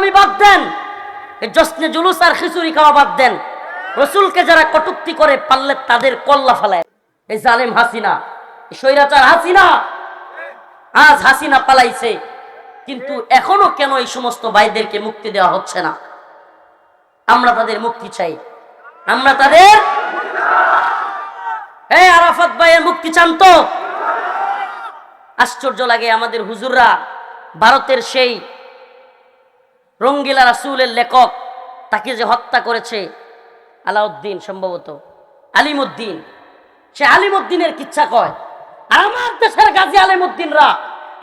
ভণ্ডামি বাদ দেন। জশ্নে জুলুস আর খিচুড়ি খাওয়া বাদ দেন। রসুলকে যারা কটুক্তি করে পারলে তাদের কল্লা ফেলায়। এই জালেম হাসিনা স্বৈরাচার হাসিনা। আজ হাসিনা পালাইছে। কিন্তু এখনও কেন এই সমস্ত ভাইদেরকে মুক্তি দেওয়া হচ্ছে না? আমরা তাদের মুক্তি চাই। আমরা তাদের এই আরাফাত ভাইয়ের মুক্তি চান তো। আশ্চর্য লাগে আমাদের হুজুররা, ভারতের সেই রঙ্গিলা রাসুলের লেখক, তাকে যে হত্যা করেছে আলাউদ্দিন সম্ভবত, আলিমুদ্দিন। সে আলিমুদ্দিনের কিচ্ছা কয়? আর আমার দেশের গাজী আলিমুদ্দিনরা,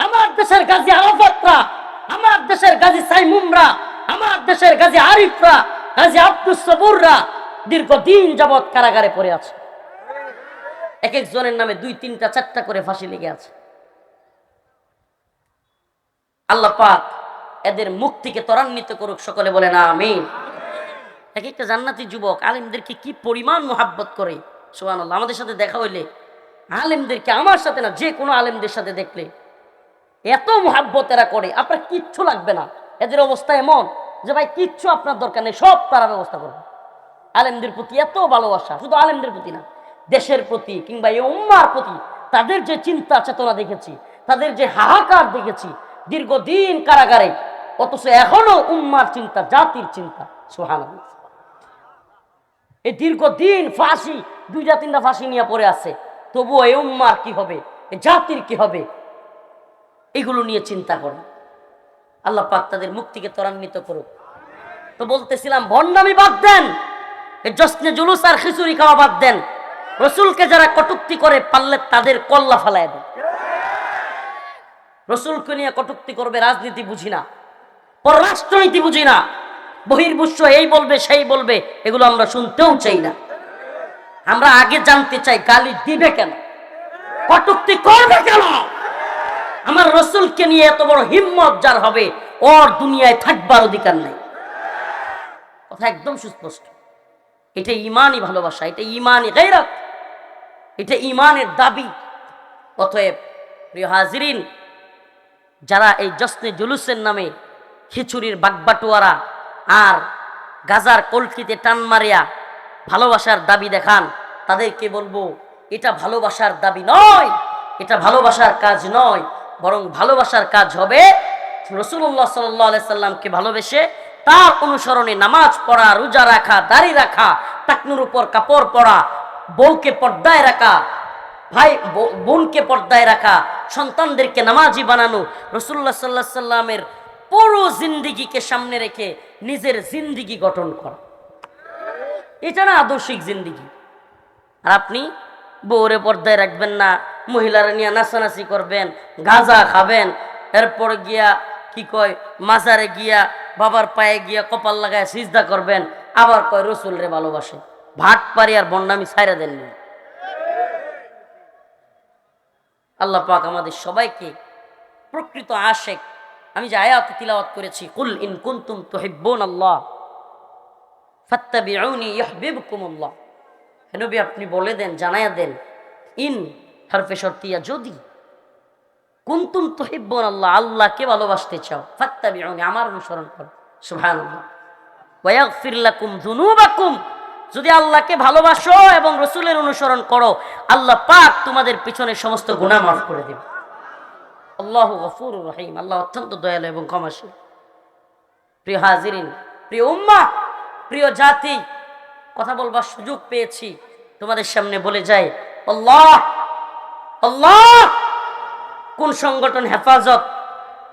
আমার দেশের গাজী আরাফাতরা, আমার দেশের গাজী সাইমুমরা, আমার দেশের গাজী আরিফরা, গাজী আব্দুস সবুররা দীর্ঘদিন যাবৎ কারাগারে পড়ে আছে। এক একজনের নামে দুই, তিনটা, চারটা করে ফাঁসি লেগে আছে। আল্লাহ পাক এদের মুক্তিকে ত্বরান্বিত করুক, সকলে বলে না আমিন। এক একটা জান্নাতি যুবক আলেমদেরকে কি পরিমাণ মোহাব্বত করে? সোহান আল্লাহ আমাদের সাথে দেখা হইলে, আলেমদেরকে আমার সাথে না, যে কোনো আলেমদের সাথে দেখলে, এত মোহাব্বত এরা করে, আপনার কিচ্ছু লাগবে না। এদের অবস্থা এমন যে, ভাই, কিচ্ছু আপনার দরকার নেই, সব তারা ব্যবস্থা করবে। আলেমদের প্রতি এত ভালোবাসা, শুধু আলেমদের প্রতি না, দেশের প্রতি কিংবা এই উম্মার প্রতি, তাদের যে চিন্তা চেতনা দেখেছি, তাদের যে হাহাকার দেখেছি, দীর্ঘদিন কারাগারে অথচ এখনও উম্মার চিন্তা, জাতির চিন্তা। সোহান এই দীর্ঘদিন ফাঁসি, দুইটা, তিনটা ফাঁসি নিয়ে পড়ে আছে। তবুও এই উম্মার কি হবে? এই জাতির কি হবে? এগুলো নিয়ে চিন্তা করে। আল্লাহ পাক তাদের মুক্তিকে ত্বরান্বিত করুক। তো বলতেছিলাম, ভণ্ডামি বাদ দেন। এই জশ্নে জুলুস আর খিচুড়ি খাওয়া বাদ দেন। রসুলকে যারা কটুক্তি করে পারলে তাদের কল্লা ফেলায় দেন। রসুলকে নিয়ে কটুক্তি করবে রাজনীতি বুঝি না। পররাষ্ট্রনীতি বুঝি না। বহির্বিশ্ব এই বলবে, সেই বলবে, এগুলো আমরা শুনতেও চাই না। আমরা আগে জানতে চাই, গালি দিবে কেন? কটুক্তি করবে কেন? আমার রসুলকে নিয়ে এত বড় হিম্মত যার হবে, ওর দুনিয়ায় থাকবার অধিকার নেই। কথা একদম সুস্পষ্ট। এটা ইমানই ভালোবাসা, এটা ইমানই গাইরাত। এটা ইমানের দাবি। অতএব, প্রিয় হাজিরিন, যারা এই জশ্নে জুলুসের নামে খিচুড়ির বাগবাটুয়ারা আর গাজার কলকিতে টান মারিয়া ভালোবাসার দাবি দেখান। তাদেরকে বলব, এটা ভালোবাসার দাবি নয়, এটা ভালোবাসার কাজ নয়, বরং ভালোবাসার কাজ হবে রসুল্লাহ সাল্লাহ সাল্লামকে ভালোবেসে তার অনুসরণে নামাজ পড়া, রোজা রাখা, দাড়ি রাখা, টাকনুর উপর কাপড় পরা, বউকে পর্দায় রাখা, ভাই বোনকে পর্দায় রাখা, সন্তানদেরকে নামাজি বানানো, রসুল্লাহ সাল্লাহ সাল্লামের পুরো জিন্দিগিকে সামনে রেখে নিজের জিন্দিগি গঠন করা। এটা না আদর্শিক জিন্দিগি। আর আপনি বউরে পর্দায় রাখবেন না, মহিলারা নিয়ে নাচানাচি করবেন, গাঁজা খাবেন, এরপর গিয়া কি কয়, মাজারে গিয়া বাবার পায়ে গিয়া কপাল লাগায় সিজদা করবেন, আবার কয় রসুল রে ভালোবাসে। ভাট পারি আর বন্ডামি ছাইরা দেননি আল্লাহ পাক আমাদের সবাইকে প্রকৃত আশেক আমি যে আয়াত তিলাওয়াত করেছি, কুল ইন কুনতুম তুহিব্বুন আল্লাহ, ফাত্তাবিউনি ইউহিব্বুকুমুল্লাহ। হে আপনি বলে দেন দেন, ইন হারফে শর্তিয়া যদি কুনতুম আল্লাহ, আল্লাহকে ভালোবাসতে চাও, ফাত্তাবিউনি, আমার অনুসরণ করো। সুবহানাল্লাহ। ওয়া ইয়াগফির লাকুম যদি আল্লাহকে ভালোবাসো এবং রসুলের অনুসরণ করো, আল্লাহ পাক তোমাদের পিছনে সমস্ত গুনাহ মাফ করে দেবে। আল্লাহ গফুর রহিম। আল্লাহ অত্যন্ত দয়ালু এবং ক্ষমাশীল। প্রিয় হাজিরিন, প্রিয় উম্মা, প্রিয় জাতি, কথা বলবার সুযোগ পেয়েছি। তোমাদের সামনে বলে যাই, আল্লাহ আল্লাহ, কোন সংগঠন হেফাজত,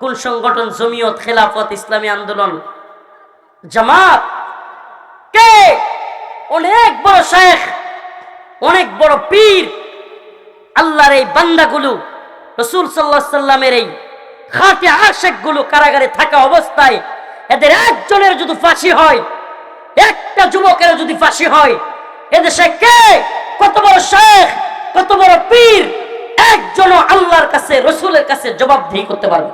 কোন সংগঠন জমিয়ত, খেলাফত, ইসলামী আন্দোলন, জামাত, কে? অনেক বড় শেখ অনেক বড় পীর, আল্লাহর এই বান্দাগুলো রসুল সাল্লাহ সাল্লামের এই খাটে আশেকগুলো কারাগারে থাকা অবস্থায় এদের একজনের যদি ফাঁসি হয়, একটা যুবকের যদি ফাঁসি হয়, এদেশে কে? কত বড় শেখ, কত বড় পীর একজন আল্লাহর কাছে, রসুলের কাছে জবাবদিহি করতে পারবে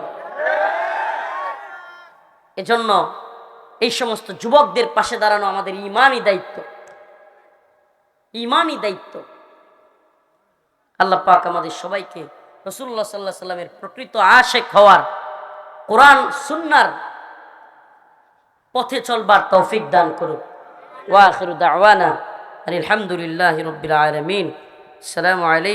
এজন্য এই সমস্ত যুবকদের পাশে দাঁড়ানো আমাদের ইমানই দায়িত্ব। ইমানই দায়িত্ব। আল্লাহ পাক আমাদের সবাইকে রসুল্লাহ সাল্লাহ সাল্লামের প্রকৃত আশেক হওয়ার কোরআন সুন্নার পথে চলবার তৌফিক দান করুক। ওয়াখিরু দাওয়ানা আলহামদুলিল্লাহ রবিল আলমিন। আলাইকুম।